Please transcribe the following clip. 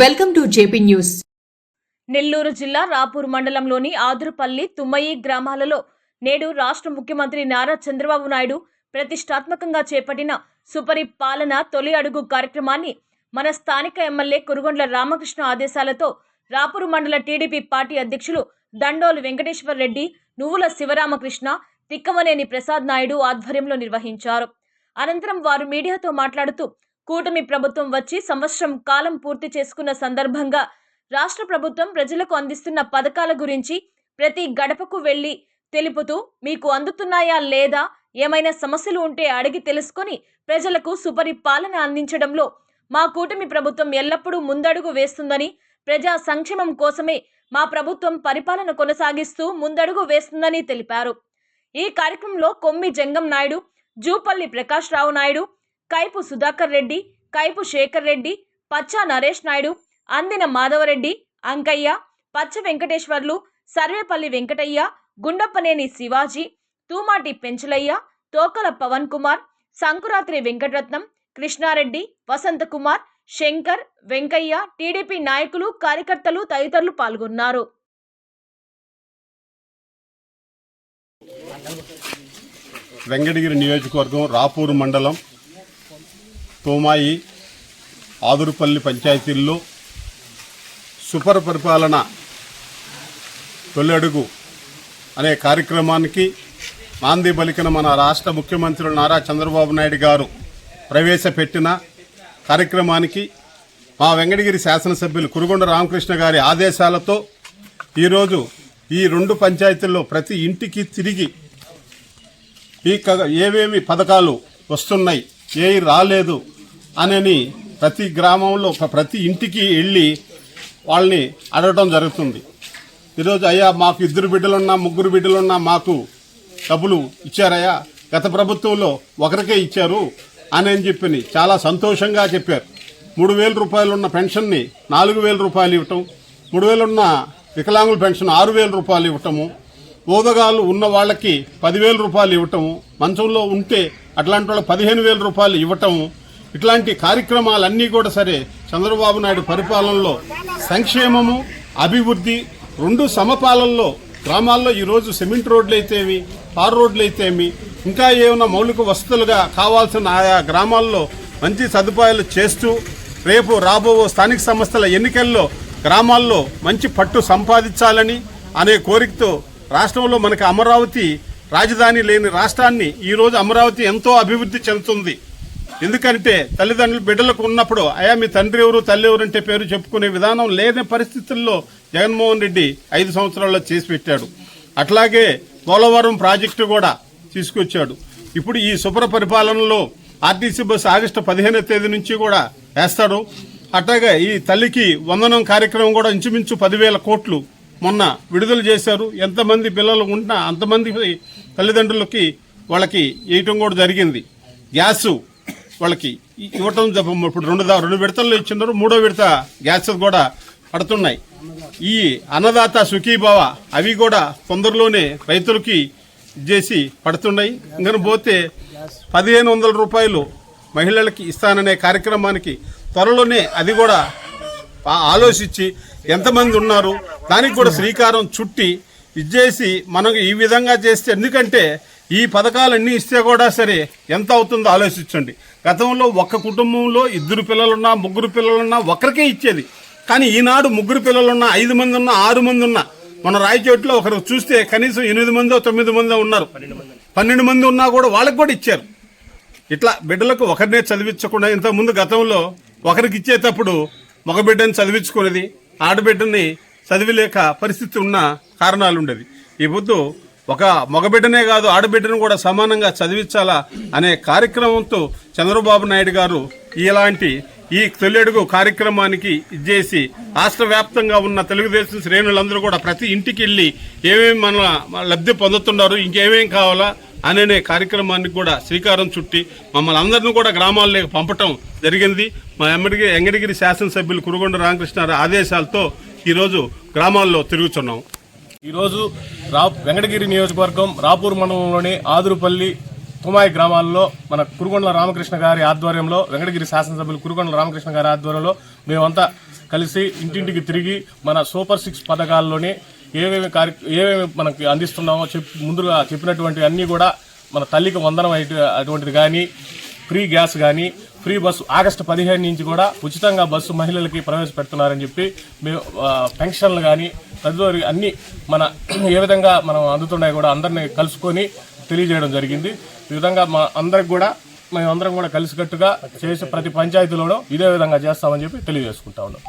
Welcome to JP news. Nellore జిల్లా రాపూర్ మండలంలోని ఆదురుపల్లి తుమ్మయి గ్రామాలలో నేడు రాష్ట్ర ముఖ్యమంత్రి నారా చంద్రబాబు నాయుడు ప్రతిష్టాత్మకంగా చేపట్టిన సుపరిపాలన తొలి అడుగు కార్యక్రమాన్ని మన స్థానిక ఎమ్మెల్యే కురుగొండ్ల రామకృష్ణ ఆదేశాలతో రాపూర్ మండల టీడీపీ పార్టీ అధ్యక్షులు దండోలు వెంకటేశ్వర్ రెడ్డి నువ్వుల శివరామకృష్ణ తిక్కమనేని ప్రసాద్ నాయుడు ఆధ్వర్యంలో నిర్వహించారు. అనంతరం వారు మీడియాతో మాట్లాడుతూ కూటమి ప్రభుత్వం వచ్చి సంవత్సరం కాలం పూర్తి చేసుకున్న సందర్భంగా రాష్ట్ర ప్రభుత్వం ప్రజలకు అందిస్తున్న పథకాల గురించి ప్రతి గడపకు వెళ్ళి తెలుపుతూ మీకు అందుతున్నాయా లేదా ఏమైనా సమస్యలు ఉంటే అడిగి తెలుసుకొని ప్రజలకు సుపరిపాలన అందించడంలో మా కూటమి ప్రభుత్వం ఎల్లప్పుడూ ముందడుగు వేస్తుందని ప్రజా సంక్షేమం కోసమే మా ప్రభుత్వం పరిపాలన కొనసాగిస్తూ ముందడుగు వేస్తుందని తెలిపారు. ఈ కార్యక్రమంలో కొమ్మి జంగం నాయుడు జూపల్లి ప్రకాష్ రావు నాయుడు కైపు సుధాకర్ రెడ్డి కైపు శేఖర్ రెడ్డి పచ్చా నరేష్ నాయుడు అందిన మాధవరెడ్డి అంకయ్య పచ్చ వెంకటేశ్వర్లు సర్వేపల్లి వెంకటయ్య గుండప్పనేని శివాజీ తూమాటి పెంచలయ్య తోకల పవన్ కుమార్ సంకురాత్రి వెంకటరత్నం కృష్ణారెడ్డి వసంతకుమార్ శంకర్ వెంకయ్య టీడీపీ నాయకులు కార్యకర్తలు తదితరులు పాల్గొన్నారు. వెంకటగిరి నియోజకవర్గం రాపూరు మండలం తోమాయి ఆదురుపల్లి పంచాయతీల్లో సుపర పరిపాలన తొలి అడుగు అనే కార్యక్రమానికి నాంది పలికిన మన రాష్ట్ర ముఖ్యమంత్రులు నారా చంద్రబాబు నాయుడు గారు ప్రవేశపెట్టిన కార్యక్రమానికి మా వెంకటగిరి శాసనసభ్యులు కురుగొండ రామకృష్ణ గారి ఆదేశాలతో ఈరోజు ఈ రెండు పంచాయతీల్లో ప్రతి ఇంటికి తిరిగి ఈ క- ఏవేమి పథకాలు వస్తున్నాయి ఏ రాలేదు అనని ప్రతి గ్రామంలో ప్రతి ఇంటికి వెళ్ళి వాళ్ళని అడగటం జరుగుతుంది. ఈరోజు అయ్యా మాకు ఇద్దరు బిడ్డలున్నా ముగ్గురు బిడ్డలున్నా మాకు డబ్బులు ఇచ్చారయ్యా. గత ప్రభుత్వంలో ఒకరికే ఇచ్చారు అని అని చెప్పి చాలా సంతోషంగా చెప్పారు. మూడు వేల రూపాయలు ఉన్న పెన్షన్ని నాలుగు వేల రూపాయలు ఇవ్వటం మూడు వేలు ఉన్న వికలాంగుల పెన్షన్ ఆరు వేల రూపాయలు ఇవ్వటము ఓదగాలు ఉన్న వాళ్ళకి పదివేల రూపాయలు ఇవ్వటము మంచంలో ఉంటే అట్లాంటి వాళ్ళకి పదిహేను వేల రూపాయలు ఇవ్వటము ఇట్లాంటి కార్యక్రమాలన్నీ కూడా సరే చంద్రబాబు నాయుడు పరిపాలనలో సంక్షేమము అభివృద్ధి రెండు సమపాలనలో గ్రామాల్లో ఈరోజు సిమెంట్ రోడ్లు అయితేమి తార్ రోడ్లు అయితేమి ఇంకా ఏమైనా మౌలిక వసతులుగా కావాల్సిన ఆయా గ్రామాల్లో మంచి సదుపాయాలు చేస్తూ రేపు రాబో స్థానిక సంస్థల ఎన్నికల్లో గ్రామాల్లో మంచి పట్టు సంపాదించాలని అనే కోరికతో రాష్ట్రంలో మనకి అమరావతి రాజధాని లేని రాష్ట్రాన్ని ఈరోజు అమరావతి ఎంతో అభివృద్ధి చెందుతుంది. ఎందుకంటే తల్లిదండ్రులు బిడ్డలకు ఉన్నప్పుడు అయా మీ తండ్రి ఎవరు తల్లి ఎవరు అంటే పేరు చెప్పుకునే విధానం లేని పరిస్థితుల్లో జగన్మోహన్ రెడ్డి ఐదు సంవత్సరాల్లో చేసి పెట్టాడు. అట్లాగే పోలవరం ప్రాజెక్టు కూడా తీసుకొచ్చాడు. ఇప్పుడు ఈ శుభ్ర పరిపాలనలో ఆర్టీసీ బస్సు ఆగస్టు పదిహేనో తేదీ నుంచి కూడా వేస్తాడు అట్లాగే ఈ తల్లికి వందనం కార్యక్రమం కూడా ఇంచుమించు పదివేల కోట్లు మొన్న విడుదల చేశారు. ఎంతమంది పిల్లలు ఉంటున్నా అంతమంది తల్లిదండ్రులకి వాళ్ళకి వేయటం కూడా జరిగింది. గ్యాసు వాళ్ళకి ఇవ్వటం ఇప్పుడు రెండు రెండు విడతల్లో ఇచ్చినారు మూడో విడత గ్యాస్ కూడా పడుతున్నాయి. ఈ అన్నదాత సుఖీభావ అవి కూడా తొందరలోనే రైతులకి చేసి పడుతున్నాయి. ఇంకా పోతే పదిహేను వందల రూపాయలు మహిళలకి ఇస్తాననే కార్యక్రమానికి త్వరలోనే అది కూడా ఆలోచించి ఎంతమంది ఉన్నారు? దానికి కూడా శ్రీకారం చుట్టి ఇచ్చేసి మనం ఈ విధంగా చేస్తే ఎందుకంటే ఈ పథకాలన్నీ ఇస్తే కూడా సరే ఎంత అవుతుందో ఆలోచించండి. గతంలో ఒక్క కుటుంబంలో ఇద్దరు పిల్లలున్నా ముగ్గురు పిల్లలున్నా ఒకరికే ఇచ్చేది. కానీ ఈనాడు ముగ్గురు పిల్లలున్నా ఐదు మంది ఉన్నా ఆరు మంది ఉన్నా మన రాయచోట్లో ఒకరు చూస్తే కనీసం ఎనిమిది మందో తొమ్మిది మందో ఉన్నారు. పన్నెండు మంది ఉన్నా కూడా వాళ్ళకి కూడా ఇచ్చారు. ఇట్లా బిడ్డలకు ఒకరినే చదివించకుండా ఇంతకుముందు గతంలో ఒకరికి ఇచ్చేటప్పుడు మగ బిడ్డని చదివించుకునేది ఆడబిడ్డని చదివిలేక పరిస్థితి ఉన్న కారణాలు ఉండేది ఈ పొద్దు ఒక మగబిడ్డనే కాదు ఆడబిడ్డను కూడా సమానంగా చదివించాలా అనే కార్యక్రమంతో చంద్రబాబు నాయుడు గారు ఇలాంటి ఈ తొలిడుగు కార్యక్రమానికి ఇచ్చేసి రాష్ట్ర వ్యాప్తంగా ఉన్న తెలుగుదేశం శ్రేణులందరూ కూడా ప్రతి ఇంటికి వెళ్ళి ఏమేమి మన లబ్ధి పొందుతున్నారు ఇంకేమేం కావాలా అనే కార్యక్రమానికి కూడా శ్రీకారం చుట్టి మమ్మల్ని అందరిని కూడా గ్రామాల్లోకి పంపటం జరిగింది. మా ఎమ్మడిగి ఎంగడిగిరి శాసనసభ్యులు కురుగొండ రామకృష్ణ ఆదేశాలతో ఈరోజు గ్రామాల్లో తిరుగుతున్నాం ఈరోజు రా వెంకటగిరి నియోజకవర్గం రాపూర్ మండలంలోని ఆదురుపల్లి తుమాయి గ్రామాల్లో మన కురుగొండల రామకృష్ణ గారి ఆధ్వర్యంలో వెంకటగిరి శాసనసభ్యులు కురుగొండల రామకృష్ణ గారి ఆధ్వర్యంలో మేమంతా కలిసి ఇంటింటికి తిరిగి మన సూపర్ సిక్స్ పథకాల్లోనే ఏమేమి కార్య ఏమేమి మనకి అందిస్తున్నామో చెప్ ముందుగా చెప్పినటువంటి అన్నీ కూడా మన తల్లికి వందనం అటువంటిది కానీ ఫ్రీ గ్యాస్ కానీ ఫ్రీ బస్సు ఆగస్టు పదిహేను నుంచి కూడా ఉచితంగా బస్సు మహిళలకి ప్రవేశపెడుతున్నారని చెప్పి మేము పెన్షన్లు కానీ తదుపరి అన్ని మన ఏ విధంగా మనం అందుతున్నాయి కూడా అందరినీ కలుసుకొని తెలియజేయడం జరిగింది. ఈ విధంగా మా అందరికి కూడా మేము అందరం కూడా కలిసికట్టుగా చేసే ప్రతి పంచాయతీలోనూ ఇదే విధంగా చేస్తామని చెప్పి తెలియజేసుకుంటా ఉన్నాం.